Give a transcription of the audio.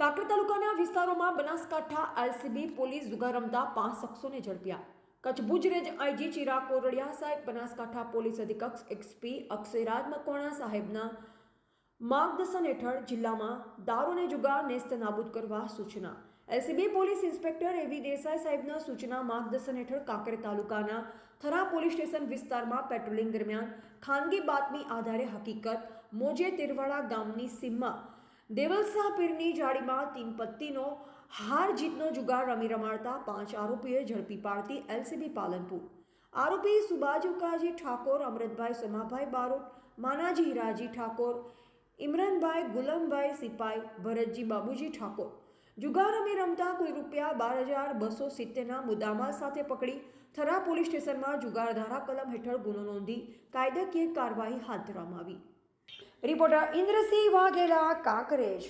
કાંકરેજ તાલુકાના વિસ્તારોમાં Banaskantha LCB police જુગાર રમતા પાંચ શખ્સોને ઝડપ્યા. કચ્છ ભુજ રેન્જ આઈજી ચિરાગ કોરડિયા સાહેબ, બનાસકાંઠા પોલીસ અધિક્ષક એક્સપી અક્ષયરાજ મકવાણા સાહેબના માર્ગદર્શન હેઠળ જિલ્લામાં દારૂને જુગાર નેસ્ત નાબૂદ કરવા સૂચના. એલસીબી પોલીસ ઇન્સ્પેક્ટર એવી દેસાઈ સાહેબના સૂચના માર્ગદર્શન હેઠળ કાંકરેજ તાલુકાના થરા પોલીસ સ્ટેશન વિસ્તારમાં પેટ્રોલિંગ દરમિયાન ખાનગી બાતમી આધારે હકીકત મોજે તિરવાડા ગામની સીમમાં દેવલશાહ પીરની જાળીમાં તીન પત્તીનો હાર જીતનો જુગાર રમી રમાડતા પાંચ આરોપીએ ઝડપી પાડતી એલસીબી પાલનપુર. આરોપી સુબાજ ઉકાજી ઠાકોર, અમૃતભાઈ સોમાભાઈ બારોટ, માનાજી હીરાજી ઠાકોર, ઇમરાનભાઈ ગુલામભાઈ સિપાઈ, ભરતજી બાબુજી ઠાકોર. જુગાર રમી રમતા કુલ રૂપિયા બાર હજાર બસો સિત્તેરના મુદ્દામાલ સાથે પકડી થરા પોલીસ સ્ટેશનમાં જુગાર ધારા કલમ હેઠળ ગુનો નોંધી કાયદાકીય કાર્યવાહી હાથ ધરવામાં આવી. રિપોર્ટર ઇન્દ્રસિંહ વાઘેલા કાંકરેજ